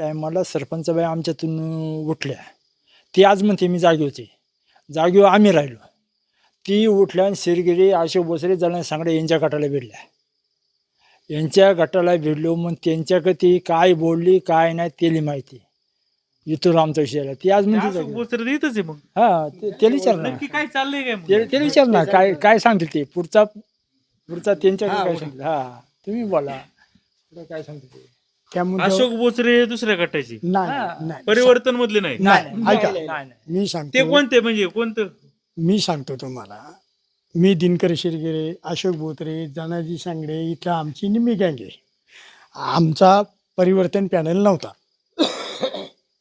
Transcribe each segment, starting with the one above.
टायमाला सरपंचबाई आमच्यातून उठल्या. ती आज म्हणते मी जागी होते. जागेवर आम्ही राहिलो. ती उठल्या आणि शिरगिरी अशोक भोसले जण सांगडे यांच्या गटाला भिडल्या. यांच्या गटाला भिडलो मग त्यांच्याकडे ती काय बोलली काय नाही त्याला माहिती. इथून आमचा विषय आला. ती आज म्हणते अशोक जागी. भोसरे इथंच आहे मग. हा ते- त्याला विचार ना नक्की काय चाललंय काय मग? त्याला विचार ना काय काय सांगतील ते? पुढचा पुढचा त्यांच्याकडे काय सांगतील? हा तुम्ही बोला. पुढं काय सांगतील ते? त्यामुळे अशोक भोसरे दुसऱ्या गटाची. नाही नाही परिवर्तन मधले नाही नाही ऐका. नाही, नाही. मी ते सांगतो कोणते म्हणजे कोणतं? मी सांगतो तुम्हाला. मी दिनकर शिरगिरे अशोक बोत्रे जनाजी सांगडे इथला आमची निम्मी गँग आहे. आमचा परिवर्तन पॅनल नव्हता.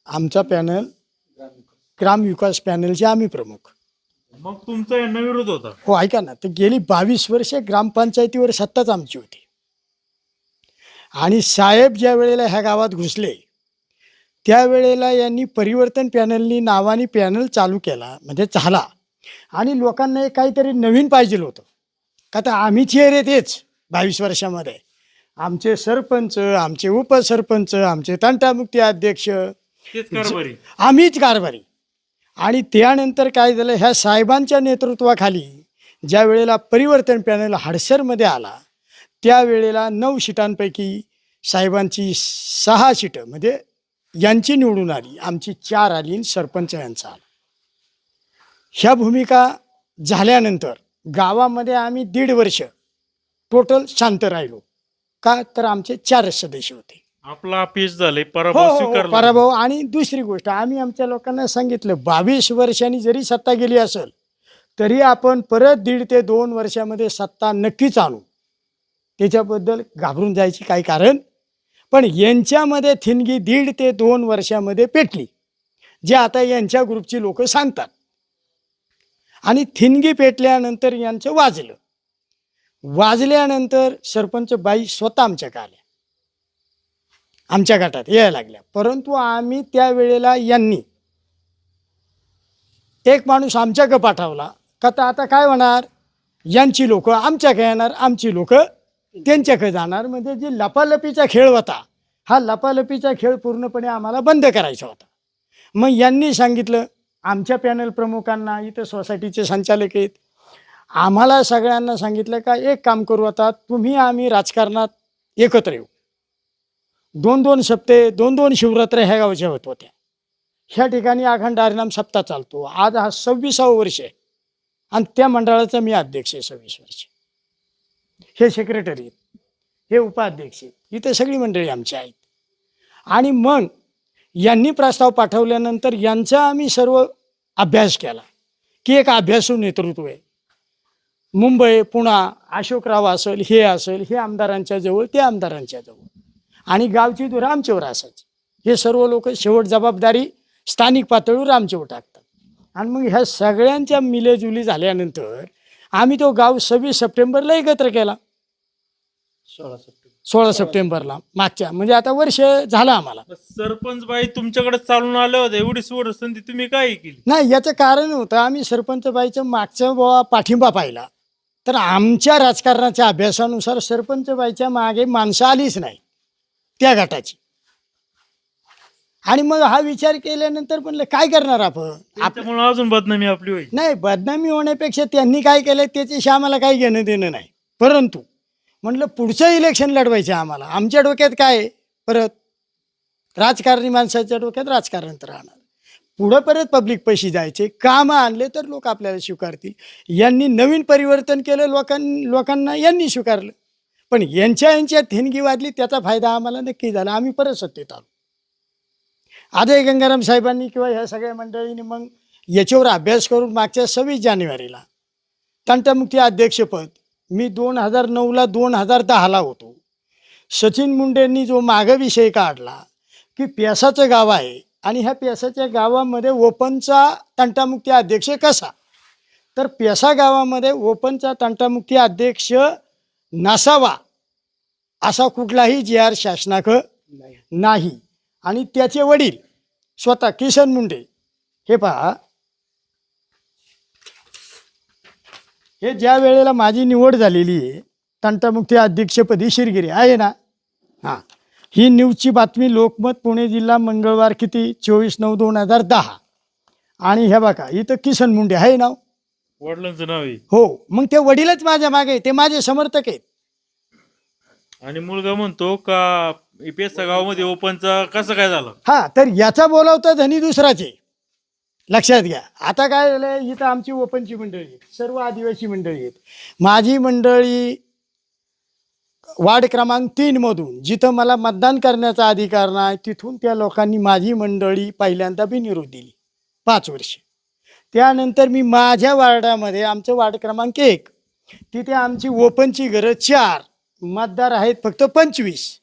आमचा पॅनल ग्रामविकास पॅनलचे आम्ही प्रमुख. मग तुमचा यांना विरोध होता. हो ऐका ना. तर गेली बावीस वर्ष ग्रामपंचायतीवर सत्ताच आमची होती. आणि साहेब ज्या वेळेला ह्या गावात घुसले त्यावेळेला यांनी परिवर्तन पॅनलनी नावाने पॅनल चालू केला म्हणजे झाला. आणि लोकांना एक काहीतरी नवीन पाहिजे होतं. का तर आम्ही चेहरे तेच बावीस वर्षामध्ये. आमचे सरपंच आमचे उपसरपंच आमचे तंटामुक्ती अध्यक्ष आम्हीच कारभारी. आणि त्यानंतर काय झालं ह्या साहेबांच्या नेतृत्वाखाली ज्या वेळेला परिवर्तन पॅनल हडसरमध्ये आला त्यावेळेला नऊ शिटांपैकी साहेबांची सहा शिटं म्हणजे यांची निवडून आली. आमची चार आली सरपंच यांचा आला. ह्या भूमिका झाल्यानंतर गावामध्ये आम्ही दीड वर्ष टोटल शांत राहिलो. का? तर आमचे चारच सदस्य होते. आपला अपयश झालंय हो, पराभव हो, हो, स्वीकारला पराभव. आणि दुसरी गोष्ट आम्ही आमच्या लोकांना सांगितलं बावीस वर्षांनी जरी सत्ता गेली असेल तरी आपण परत दीड ते दोन वर्षामध्ये सत्ता नक्कीच आणू. त्याच्याबद्दल घाबरून जायची काही कारण? पण यांच्यामध्ये थिनगी दीड ते दोन वर्षामध्ये पेटली जे आता यांच्या ग्रुपची लोक सांगतात. आणि थिनगी पेटल्यानंतर यांचं वाजलं. वाजल्यानंतर सरपंच बाई स्वतः आमच्या आल्या. आमच्या गटात यायला लागल्या. परंतु आम्ही त्यावेळेला यांनी एक माणूस आमच्याकडे पाठवला. का तर आता काय होणार? यांची लोक आमच्याकडे येणार आमची लोकं त्यांच्याकडे जाणार. म्हणजे जी लपालपीचा खेळ होता हा लपालपीचा खेळ पूर्णपणे आम्हाला बंद करायचा होता. मग यांनी सांगितलं आमच्या पॅनल प्रमुखांना इथं सोसायटीचे संचालक आहेत आम्हाला सगळ्यांना सांगितलं का एक काम करू आता तुम्ही आम्ही राजकारणात एकत्र येऊ. दोन दोन सप्ते दोन दोन शिवरात्र ह्या गावच्या होत होत्या. ह्या ठिकाणी अखंड हरिनाम सप्ताह चालतो. आज हा सव्वीसावं वर्ष आहे. आणि त्या मंडळाचा मी अध्यक्ष आहे सव्वीस वर्ष. हे सेक्रेटरी आहेत. हे उपाध्यक्ष आहेत. इथं सगळी मंडळी आमची आहेत. आणि मग यांनी प्रस्ताव पाठवल्यानंतर यांचा आम्ही सर्व अभ्यास केला. की एक अभ्यासू नेतृत्व आहे. मुंबई पुणा अशोकराव असेल हे असेल हे आमदारांच्या जवळ ते आमदारांच्या जवळ. आणि गावची धुरं आमच्यावर असायची. हे सर्व लोक शेवट जबाबदारी स्थानिक पातळीवर आमच्यावर टाकतात. आणि मग ह्या सगळ्यांच्या मिलेजुली झाल्यानंतर आम्ही तो गाव सव्वीस सप्टेंबरला एकत्र केला. सोळा सप्टेंबर. सोळा सप्टेंबरला मागच्या म्हणजे आता वर्ष झालं आम्हाला. सरपंच बाई तुमच्याकडे चालून आले होते एवढी सोड संधी तुम्ही काय केली? नाही याचं कारण होतं आम्ही सरपंच बाईचं मागचं बुवा पाठिंबा पाहिला. तर आमच्या राजकारणाच्या अभ्यासानुसार सरपंच बाईच्या मागे माणसं आलीच नाही त्या गटाची. आणि मग हा विचार केल्यानंतर म्हणलं काय करणार आपण? आप त्यामुळे अजून बदनामी आपली होईल. नाही बदनामी होण्यापेक्षा त्यांनी काय केलं त्याच्याशी आम्हाला काही घेणं देणं नाही. परंतु म्हटलं पुढचं इलेक्शन लढवायचं आम्हाला. आमच्या डोक्यात काय आहे? परत राजकारणी माणसाच्या डोक्यात राजकारण तर राहणार. पुढं परत पब्लिक पैसे जायचे कामं आणले तर लोक आपल्याला स्वीकारतील. यांनी नवीन परिवर्तन केलं लोकां लोकांना यांनी स्वीकारलं. पण यांच्या यांच्या थिनगी वाजली त्याचा फायदा आम्हाला नक्की झाला. आम्ही परत सत्तेत आलो. आजही गंगाराम साहेबांनी किंवा ह्या सगळ्या मंडळींनी मग याच्यावर अभ्यास करून मागच्या सव्वीस जानेवारीला तंटमुक्ती अध्यक्षपद मी दोन हजार नऊला दोन हजार दहाला होतो. सचिन मुंडेंनी जो मागं विषय काढला की प्यासाचं गाव आहे आणि ह्या प्यासाच्या गावामध्ये ओपनचा तंटामुक्ती अध्यक्ष कसा? तर प्यासा गावामध्ये ओपनचा तंटामुक्ती अध्यक्ष नसावा असा कुठलाही जी आर शासनाक नाही. आणि त्याचे वडील स्वतः किशन मुंडे. हे पहा. हे ज्या वेळेला माझी निवड झालेली आहे तंटामुक्ती अध्यक्षपदी शिरगिरी आहे ना? हां. ही न्यूजची बातमी लोकमत पुणे जिल्हा मंगळवार किती? चोवीस नऊ दोन हजार दहा. आणि हे बघा इथं किसन मुंडे आहे नाव वडिलांचं नाव आहे. हो. मग ते वडीलच माझ्या मागे आहे. ते माझे समर्थक आहेत. आणि मुलगा म्हणतो का पेसा गावामध्ये ओपनचा कसं काय झालं? हा तर याचा बोलावता धनी दुसराचे. लक्षात घ्या. आता काय झालं इथं आमची ओपनची मंडळी आहेत. सर्व आदिवासी मंडळी आहेत. माझी मंडळी वार्ड क्रमांक तीन मधून जिथं मला मतदान करण्याचा अधिकार नाही तिथून त्या लोकांनी माझी मंडळी पहिल्यांदा बिनविरोध दिली. पाच वर्ष. त्यानंतर मी माझ्या वार्डामध्ये आमचं वार्ड क्रमांक एक तिथे आमची ओपनची घरं चार मतदार आहेत फक्त पंचवीस.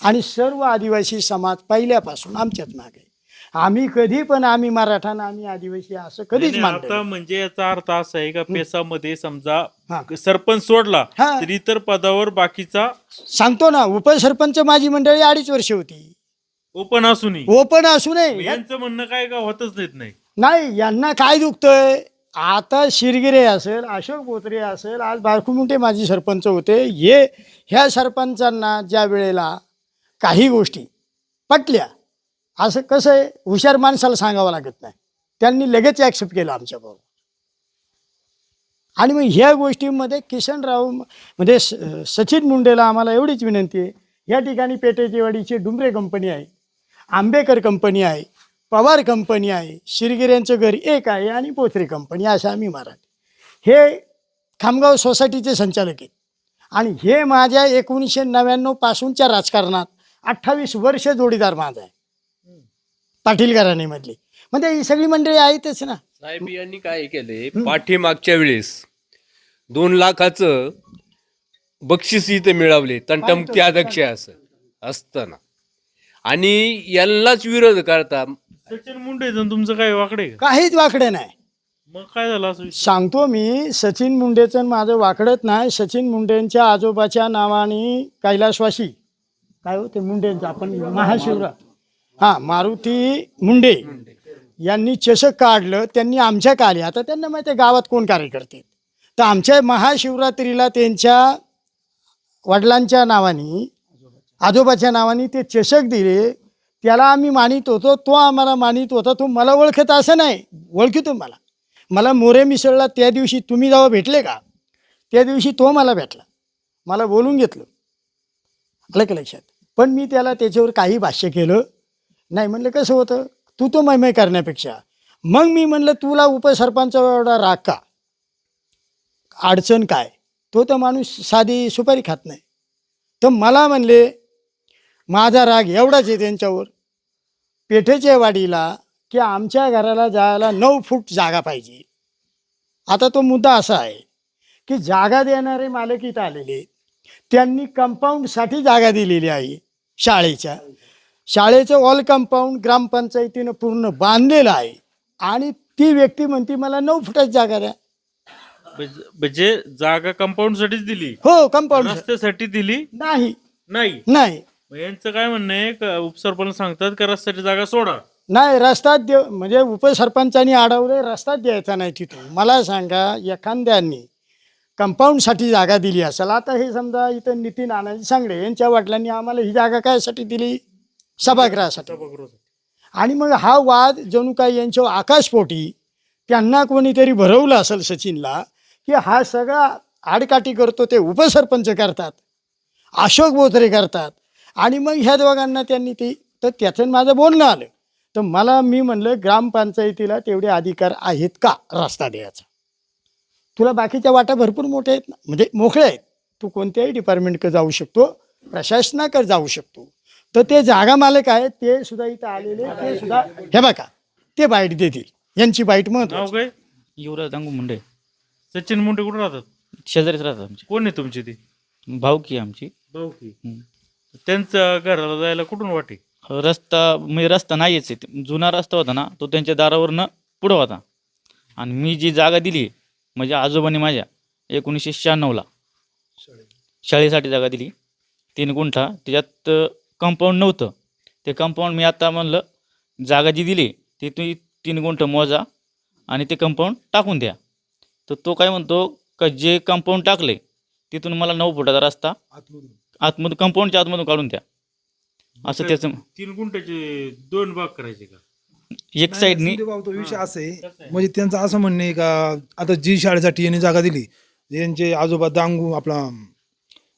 आणि सर्व आदिवासी समाज पहिल्यापासून आमच्याच मागे. आम्ही कधी पण आम्ही मराठा ना आम्ही आदिवासी असं कधीच नाही, आता म्हणजे याचा अर्थ असा आहे का पेसामध्ये समजा हा. सरपंच सोडला हा. तर इतर पदावर बाकीचा सांगतो ना उपसरपंच माझी मंडळी अडीच वर्ष होती. ओपन असूनही. ओपन असू नये यांचं म्हणणं काय का होतच देत नाही? नाही यांना काय दुखतंय? आता शिरगिरे असेल अशोक बोत्रे असेल आज बारकुमुंटे माझी सरपंच होते. हे ह्या सरपंचांना ज्या वेळेला काही गोष्टी पटल्या. असं कसं आहे? हुशार माणसाला सांगावं लागत नाही. त्यांनी लगेच ॲक्सेप्ट केलं आमच्याबरोबर आणि मग ह्या गोष्टींमध्ये किशनराव म्हणजे स सचिन मुंडेला आम्हाला एवढीच विनंती आहे. या ठिकाणी पेटेचीवाडीची डुंबरे कंपनी आहे आंबेकर कंपनी आहे पवार कंपनी आहे शिरगिऱ्यांचं घर एक आहे आणि पोथरे कंपनी असं आम्ही मराठी. हे खामगाव सोसायटीचे संचालक आहेत. आणि हे माझ्या एकोणीसशे नव्याण्णव पासूनच्या राजकारणात अठ्ठावीस वर्ष जोडीदार माझा आहे. पाटील घराणेमधली म्हणजे ही सगळी मंडळी आहेतच ना. साहेब यांनी काय केले? पाठीमागच्या वेळेस दोन लाखाचं बक्षीस इथे मिळवले. तंटमकी अध्यक्ष असं. असताना. आणि यांनाच विरोध करता सचिन मुंडे तुमचं काय वाकडे? काहीच वाकडं नाही. मग काय झालं असं? सांगतो मी सचिन मुंडेचं माझं वाकडत नाही. सचिन मुंडेंच्या आजोबाच्या नावाने कैलासवासी काय होते मुंडेंचं आपण महाशिवरा हां मारुती मुंडे यांनी चषक काढलं त्यांनी आमच्या काली. आता त्यांना माहिती आहे गावात कोण कार्य करते तर आमच्या महाशिवरात्रीला त्यांच्या वडिलांच्या नावाने आजोबाच्या नावाने ते चषक दिले. त्याला आम्ही मानित होतो तो आम्हाला मानित होता. तो मला ओळखत असं नाही ओळखितो मला. मला मोरे मिसळला त्या दिवशी तुम्ही जेव्हा भेटले का? त्या दिवशी तो मला भेटला. मला बोलून घेतलं. आलं का लक्षात. पण मी त्याला त्याच्यावर काही भाष्य केलं. नाही म्हणलं कसं होतं? तू तो मैमै करण्यापेक्षा. मग मी म्हणलं तुला उपसरपंच एवढा राग का? अडचण काय? तो तर माणूस साधी सुपारी खात नाही. तर मला म्हणले माझा राग एवढाच आहे त्यांच्यावर. पेठेच्या वाडीला की आमच्या घराला जायला नऊ फूट जागा पाहिजे. आता तो मुद्दा असा आहे की जागा देणारे मालक इथं आलेले आहेत. त्यांनी कंपाऊंडसाठी जागा दिलेली आहे शाळेच्या. शाळेचं ऑल कंपाऊंड ग्रामपंचायतीनं पूर्ण बांधलेलं आहे. आणि ती व्यक्ती म्हणती मला नऊ फुटाची जागा द्या. म्हणजे- म्हणजे जागा कंपाऊंड साठीच दिली? हो कंपाऊंड रस्त्यासाठी दिली? नाही. नाही? नाही. मग यांचं काय म्हणणं आहे? का उपसरपंच सांगतात का रस्त्याची जागा सोडा? नाही रस्ताच देव म्हणजे उपसरपंचांनी अडवले रस्ताच द्यायचा नाही तिथून मला सांगा एखाद्यानी कंपाऊंडसाठी जागा दिली असेल. आता हे समजा इथं नितीन आनंद सांगडे यांच्या वडिलांनी आम्हाला ही जागा कायसाठी दिली? सभागृहासाठी. आणि मग हा वाद जणू काय यांच्या आकाशपोटी त्यांना कोणीतरी भरवलं असेल सचिनला की हा सगळा आडकाठी करतो ते उपसरपंच करतात अशोक बोत्रे करतात. आणि मग ह्या दोघांना त्यांनी ती तर त्याचं माझं बोलणं आलं. तर मला मी म्हणलं ग्रामपंचायतीला तेवढे अधिकार आहेत का? रस्ता द्यायचा. तुला बाकीच्या वाटा भरपूर मोठ्या आहेत ना. म्हणजे मोकळ्या आहेत. तू कोणत्याही डिपार्टमेंटकडे जाऊ शकतो प्रशासनाकडे जाऊ शकतो. तर ते जागा मालक आहेत ते सुद्धा इथं आलेले ते सुद्धा हे बघा ते बाईट देतील. यांची बाईट नाव महत्वाची काय? युवराज दांगू मुंडे. सचिन मुंडे कुठे राहतात? शेजारीच राहतात आमचे. कोण आहे तुमची ती? भाऊ की आमची. भाऊ की हम्म. त्यांचं घराला जायला कुठून वाटे? रस्ता म्हणजे रस्ता नाहीच आहे. जुना रस्ता होता ना तो त्यांच्या दारावरनं पुढं होता. आणि मी जी जागा दिली म्हणजे आजोबांनी माझ्या एकोणीसशे शहाण्णवला शाळेसाठी जागा दिली. तीन गुंठा. त्याच्यात कंपाऊंड नव्हतं. ते कंपाऊंड मी आता म्हणलं जागा जी दिली ती तुम्ही तीन गुंठ मोजा आणि ते कंपाऊंड टाकून द्या. तर तो काय म्हणतो का जे कंपाऊंड टाकले तिथून मला नऊ फुटाचा रस्ता आतमधून. कंपाऊंडच्या आतमधून काढून द्या. असं त्याचं तीन गुंठ्याचे दोन भाग करायचे का? एक साईडनी भाऊ तो विषय असं आहे. म्हणजे त्यांचं असं म्हणणं आहे का आता जी शाळेसाठी यांनी जागा दिली यांचे आजोबा दांगू आपला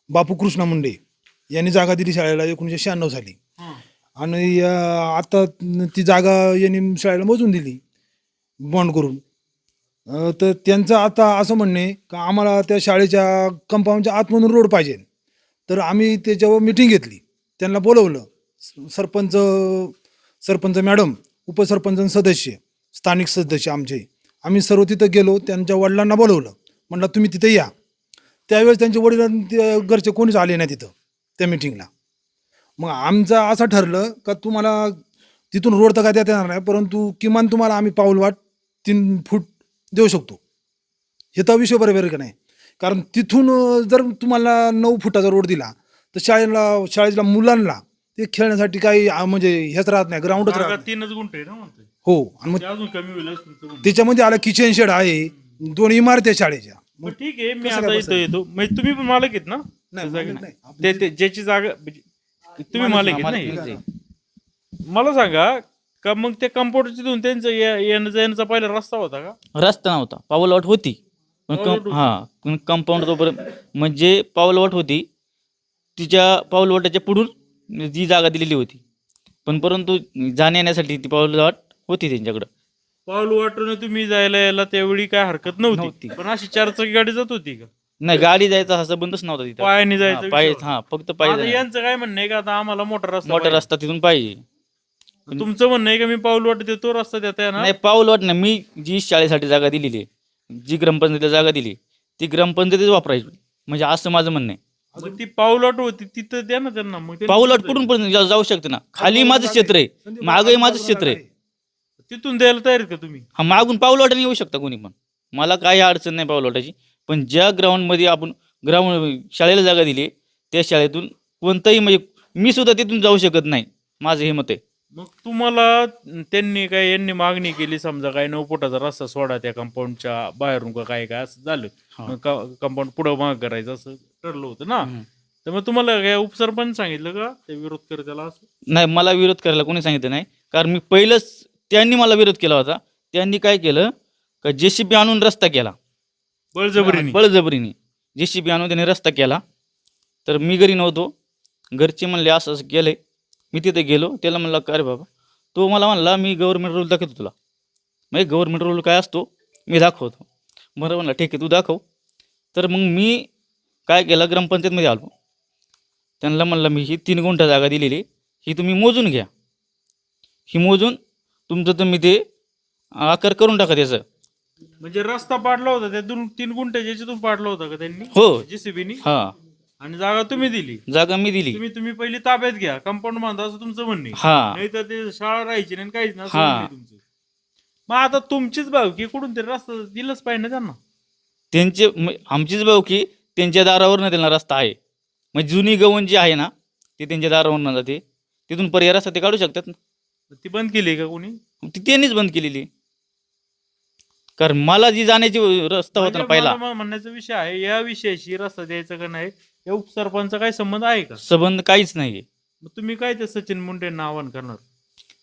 बापू कृष्णा मुंडे यांनी जागा दिली शाळेला एकोणीसशे शहाण्णव साली. आणि अं, आता ती जागा यांनी शाळेला मोजून दिली बॉन्ड करून. अं, तर त्यांचं आता असं म्हणणं आहे का आम्हाला त्या शाळेच्या कंपाऊंडच्या आतमधून रोड पाहिजे. तर आम्ही त्याच्यावर मिटिंग घेतली. त्यांना बोलवलं स- सरपंच सरपंच मॅडम उपसरपंच सदस्य स्थानिक सदस्य आमचे. आम्ही सर्व तिथं गेलो त्यांच्या वडिलांना बोलवलं. म्हटलं तुम्ही तिथे या. त्यावेळेस त्यांचे वडील ते घरचे कोणीच आले नाही तिथं त्या मिटिंगला मग आमचं असं ठरलं का तुम्हाला तिथून रोड तर काय देता येणार नाही परंतु किमान तुम्हाला आम्ही पाऊलवाट तीन फूट देऊ शकतो. हे तर विषय बरोबर का नाही? कारण तिथून जर तुम्हाला नऊ फुटाचा रोड दिला तर शाळेला शाळेच्या मुलांना ते खेळण्यासाठी काही म्हणजे हेच राहत नाही ग्राउंडच राहत नाही. तीनच गुंठे आहे ना म्हणतोय हो आणि मग ते अजून कमी होईल असं तुमचं म्हणणं. त्याच्यामध्ये आलं किचन शेड आहे दोन इमारती आहे शाळेच्या मग ठीक आहे मी कसं आता काय इथं येतो म्हणजे तुम्ही पण मालक आहेत ना नाही, त्या जागेला? मालक नाही. ते- ते ज्याची जागा म्हणजे तुम्ही मालक आहेत ना. मला सांगा का मग त्या कंपाऊंडच्या तिथून त्यांचं या- येणं जाण्याचा पहिला रस्ता होता का रस्ता नव्हता पावलवाट होती पण होती. हा पण कंपाऊंड तोपर्यंत म्हणजे पावलवाट होती तिच्या पाऊलवाटाच्या पुढून जी जागा दिलेली होती. पण परंतु जाण्या येण्यासाठी ती पाऊलवाट होती त्यांच्याकडं. पाऊल वाटून तुम्ही जायला यायला त्यावेळी काय हरकत नव्हती? नव्हती. पण अशी चारचाकी गाडी जात होती का? नाही गाडी जायचा हा संबंधच नव्हता तिथं. पायाने हा, जायचं पाय विषय होता. हा फक्त आता पाय. यांचं काय म्हणणं आहे का? आता आम्हाला मोठा रस्ता मोठा पाहिजे. रस्ता तिथून पाहिजे. तुमचं म्हणणं आहे का मी पाऊल वाट देतो रस्ता देता येणार? नाही पाऊलवाट नाही. मी जी शाळेसाठी जागा दिलेली आहे जी ग्रामपंचायतीला जागा दिली ती ग्रामपंचायतीच वापरायची. म्हणजे असं माझं म्हणणं आहे. मग ती पाऊल वाट होती तिथं द्या ना त्यांना मग तिथं कुठून पण जा- जाऊ शकते ना? खाली माझं क्षेत्र आहे. मागही माझं क्षेत्र आहे. तिथून द्यायला तयार आहेत का तुम्ही? हा मागून पाऊलवाटाने येऊ शकता कोणी पण. मला काही अडचण नाही पाऊलवाटाची पण ज्या ग्राउंडमध्ये आपण ग्राउंड शाळेला जागा दिली त्या शाळेतून कोणताही म्हणजे मी सुद्धा तिथून जाऊ शकत नाही. माझं हे मत आहे. मग तुम्हाला त्यांनी काय यांनी मागणी केली समजा काय नऊ फुटाचा रस्ता सोडा त्या कंपाऊंडच्या बाहेरून का काय काय असं झालं. हा. कंपाऊंड पुढं माग करायचं असं? ठरलं होतं ना. मग तुम्हाला काय उपसरपंच सांगितलं का? ते विरोध कर त्याला असं? नाही मला विरोध करायला कोणी सांगितलं नाही. कारण मी पहिलंच त्यांनी मला विरोध केला होता. त्यांनी काय केलं? का जेसीबी आणून रस्ता केला. बळजबरीने. बळजबरीने. जेसीबी आणून त्याने रस्ता केला. तर मी घरी नव्हतो. घरचे म्हणले असं असं केलंय. मी तिथे गेलो. त्याला म्हणलं का अरे बाबा. तो मला म्हणला मी गव्हर्नमेंट रूल दाखवतो तुला. म्हणजे गव्हर्नमेंट रूल काय असतो? मी दाखवतो. बरं म्हणलं ठीक आहे तू दाखव. तर मग मी काय केलं? ग्रामपंचायतमध्ये आलो. त्यांना म्हणलं मी ही तीन गुंठा जागा दिलेली ही तुम्ही मोजून घ्या. ही मोजून तुमचं तुम्ही ते आकार करून टाका त्याचं. म्हणजे रस्ता पाडला होता त्या दोन तीन गुंठ्याच्या याच्यातून पाडला होता का त्यांनी? हो. जेसीबीनी? हां. आणि जागा तुम्ही दिली. जागा मी दिली. तुम्ही तुम्ही पहिली ताब्यात घ्या. कंपाऊंड बांधा असं तुमचं म्हणणे हां. नाही तर ते शाळा राहायची नाही आणि काहीच नाही असं हा. म्हणणं आहे तुमचं. मग आता तुमचीच भावकी कुठून तरी रस्ता दिलंच पाहिजे ना त्यांना. त्यांचे म- आमचीच भाऊ की त्यांच्या दारावरनं त्यांना रस्ता आहे. म्हणजे जुनी गवण जी आहे ना ती त्यांच्या दारावरनं जाते. तिथून पर्याय रस्ता ते काढू शकतात ना. ती बंद केली का कोणी? ती त्यांनीच बंद केलेली. कारण मला जी जाण्याची रस्ता होता ना म्हणजे पहिला. मला म्हणण्याचा विषय आहे या विषयाशी रस्ता द्यायचा का नाही या उपसरपंचा काय संबंध आहे का? संबंध काहीच नाही मग तुम्ही काय ते सचिन मुंडेंना आवाहन करणार?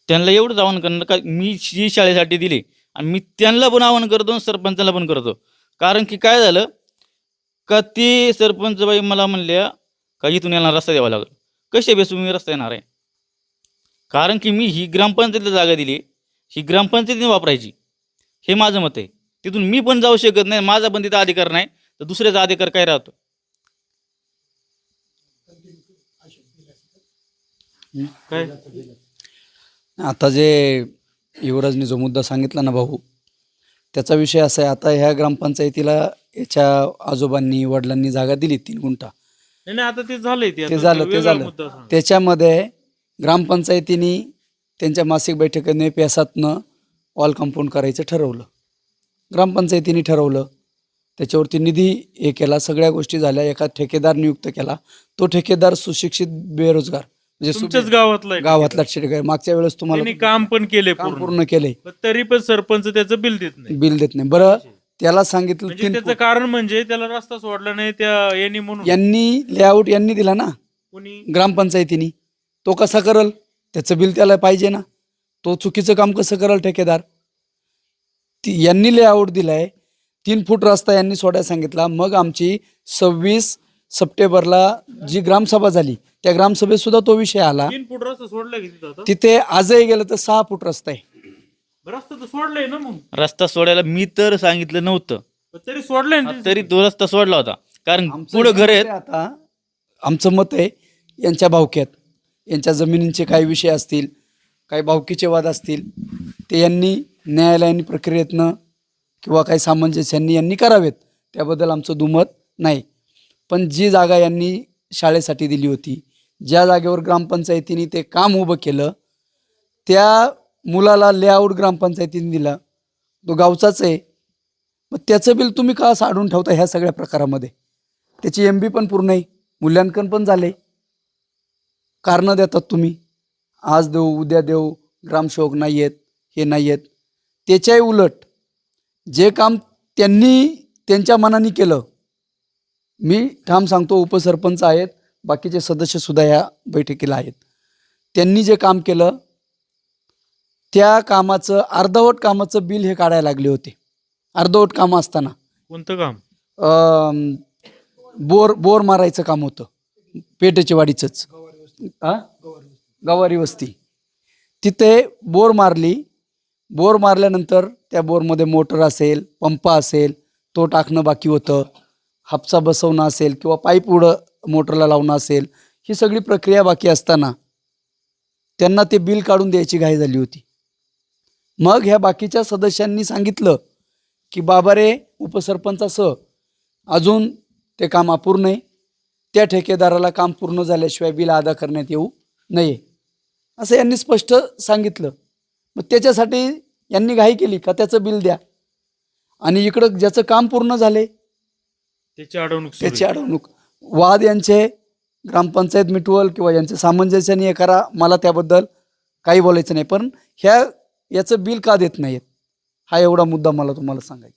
त्यांना एवढंच आवाहन करणार का मी जी शाळेसाठी दिली आणि मी त्यांना पण आवाहन करतो आणि सरपंचाला पण करतो. कारण की काय झालं का ते सरपंच बाई मला म्हणल्या का इथून याला रस्ता द्यावा लागेल? कशा बेस मी रस्ता येणार आहे? कारण की मी ही ग्रामपंचायतीला जागा दिली ही ग्रामपंचायतीने वापरायची. हे माझं मत आहे. तिथून मी पण जाऊ शकत नाही माझा पण तिथं अधिकार नाही तर दुसऱ्याचा अधिकार काय राहतो? काय? आता जे युवराजने जो मुद्दा सांगितला ना भाऊ त्याचा विषय असा आहे आता ह्या ग्रामपंचायतीला याच्या आजोबांनी वडिलांनी जागा दिली तीन गुंठा. नाही नाही, आता ते झालंय ते ते आता झालं ते वेगळा झालं. मुद्दा सांगा. त्याच्यामध्ये ग्रामपंचायतीने त्यांच्या मासिक बैठकीने पेसातनं वॉल कंपाऊंड करायचं ठरवलं. ग्रामपंचायतीने ठरवलं. त्याच्यावरती निधी हे केला सगळ्या गोष्टी झाल्या. एका ठेकेदार नियुक्त केला. तो ठेकेदार सुशिक्षित बेरोजगार. म्हणजे तुमच्याच सु- गावातला आहे? गावातला ठेकेदार. मागच्या वेळेस तुम्हाला त्यांनी काम पण केले काम पूर्ण. पूर्ण केले. पण तरी पण सरपंच त्याचं बिल देत नाही. बिल देत नाही. बरं त्याला सांगितलं म्हणजे तीन त्याचं फूट. कारण म्हणजे त्याला रस्ता सोडला नाही त्या यांनी म्हणून. यांनी लेआउट यांनी दिला ना. कोणी? ग्रामपंचायतीनी. तो कसा करल? त्याचं बिल त्याला पाहिजे ना. तो चुकीचं काम कसं करल ठेकेदार? ती यांनी लेआउट दिलाय. तीन फूट रस्ता यांनी सोडायला सांगितला. मग आमची सव्वीस सप्टेंबरला जी ग्रामसभा झाली त्या ग्रामसभेत सुद्धा तो विषय आला. तीन फूट रस्ता सोडलाय की तिथं आता? तिथे आजही गेलं तर सहा फूट रस्ता आहे. रस्ता तर सोडलाय ना मग. रस्ता सोडायला मी तर सांगितलं नव्हतं. पण तरी सोडलाय ना तरी तो रस्ता सोडला होता. कारण आमचं पुढं मत घर आहेत. आहे आता आमचं मत आहे यांच्या भावक्यात. यांच्या जमिनींचे काही विषय असतील काही भावकीचे वाद असतील ते यांनी न्यायालयीन प्रक्रियेतनं किंवा काही सामंजस्यांनी यांनी करावेत. त्याबद्दल आमचं दुमत नाही. पण जी जागा यांनी शाळेसाठी दिली होती ज्या जागेवर ग्रामपंचायतीने ते काम उभं केलं त्या मुलाला लेआउट ग्रामपंचायतीने दिला. तो गावचाच आहे. मग त्याचं बिल तुम्ही का साडून ठेवता ह्या सगळ्या प्रकारामध्ये? त्याची एम बी पण पूर्ण आहे. मूल्यांकन पण झाले कारणं देतात तुम्ही. आज देऊ उद्या देऊ ग्रामसेवक नाही आहेत हे नाही आहेत त्याच्याही उलट जे काम त्यांनी त्यांच्या मनाने केलं मी ठाम सांगतो उपसरपंच आहेत बाकीचे सदस्यसुद्धा या बैठकीला आहेत. त्यांनी जे काम केलं त्या कामाचं अर्धवट कामाचं बिल हे काढायला लागले होते. अर्धवट कामं असताना. कोणतं काम? अं, बोर बोर मारायचं काम होतं. पेटेच्या वाडीचंच. आ? गवारी वस्ती. तिथे बोर मारली. बोर मारल्यानंतर त्या बोरमध्ये मोटर असेल पंप असेल तो टाकणं बाकी होतं. हापसा बसवणं असेल किंवा पाईप उडं मोटरला लावणं असेल ही सगळी प्रक्रिया बाकी असताना त्यांना ते बिल काढून द्यायची घाई झाली होती. मग ह्या बाकीच्या सदस्यांनी सांगितलं की बाबा रे उपसरपंचासह अजून ते काम अपूर्ण आहे. त्या ठेकेदाराला काम पूर्ण झाल्याशिवाय बिल अदा करण्यात येऊ नये. असं यांनी स्पष्ट सांगितलं. मग त्याच्यासाठी यांनी घाई केली का त्याचं बिल द्या? आणि इकडं ज्याचं काम पूर्ण झाले त्याची अडवणूक त्याची. अडवणूक वाद यांचे ग्रामपंचायत मिटवल किंवा यांचे सामंजस्याने हे करा मला त्याबद्दल काही बोलायचं नाही. पण ह्या याचं बिल का देत नाहीत? हा एवढा मुद्दा मला तुम्हाला सांगायचा